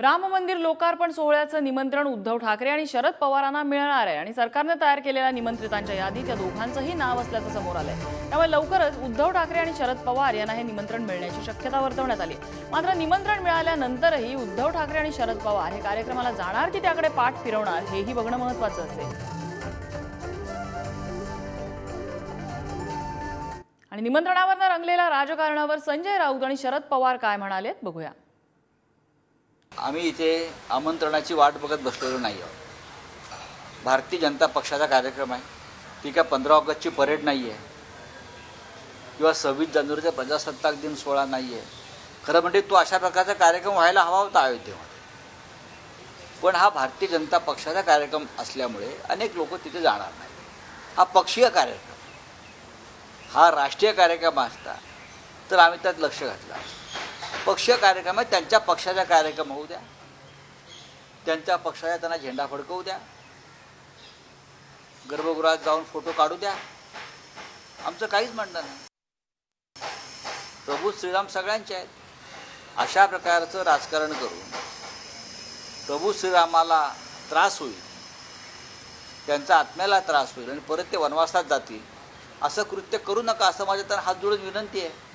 राम मंदिर लोकार्पण सोहळ्याचं निमंत्रण उद्धव ठाकरे आणि शरद पवारांना मिळणार आहे आणि सरकारने तयार केलेल्या निमंत्रितांच्या यादीत या दोघांचंही नाव असल्याचं समोर आलंय. त्यामुळे लवकरच उद्धव ठाकरे आणि शरद पवार यांना हे निमंत्रण मिळण्याची शक्यता वर्तवण्यात आली. मात्र निमंत्रण मिळाल्यानंतरही उद्धव ठाकरे आणि शरद पवार हे कार्यक्रमाला जाणार की त्याकडे पाठ फिरवणार हेही बघणं महत्वाचं असेल. आणि निमंत्रणावरनं रंगलेल्या राजकारणावर संजय राऊत आणि शरद पवार काय म्हणालेत बघूया. आम्ही इथे आमंत्रणाची वाट बघत बसलेलो नाही आहोत भारतीय जनता पक्षाचा कार्यक्रम आहे. ती काय पंधरा ऑगस्टची परेड नाही आहे किंवा सव्वीस जानेवारीचा प्रजासत्ताक दिन सोहळा नाही आहे खरं म्हणजे तो अशा प्रकारचा कार्यक्रम व्हायला हवा होता अयोध्येमध्ये. पण हा भारतीय जनता पक्षाचा कार्यक्रम असल्यामुळे अनेक लोक तिथे जाणार नाही हा पक्षीय कार्यक्रम. हा राष्ट्रीय कार्यक्रम असता तर आम्ही त्यात लक्ष घातलं असतं. पक्षीय कार्यक्रम आहे त्यांच्या पक्षाचा कार्यक्रम होऊ द्या. त्यांच्या पक्षाचा त्यांना झेंडा फडकवू द्या. गर्भगृहात जाऊन फोटो काढू द्या. आमचं काहीच म्हणणं नाही. प्रभू श्रीराम सगळ्यांचे आहेत. अशा प्रकारचं राजकारण करून प्रभू श्रीरामाला त्रास होईल. त्यांच्या आत्म्याला त्रास होईल आणि परत ते वनवासात जातील. असं कृत्य करू नका असं माझ्या तर हात जोडून विनंती आहे.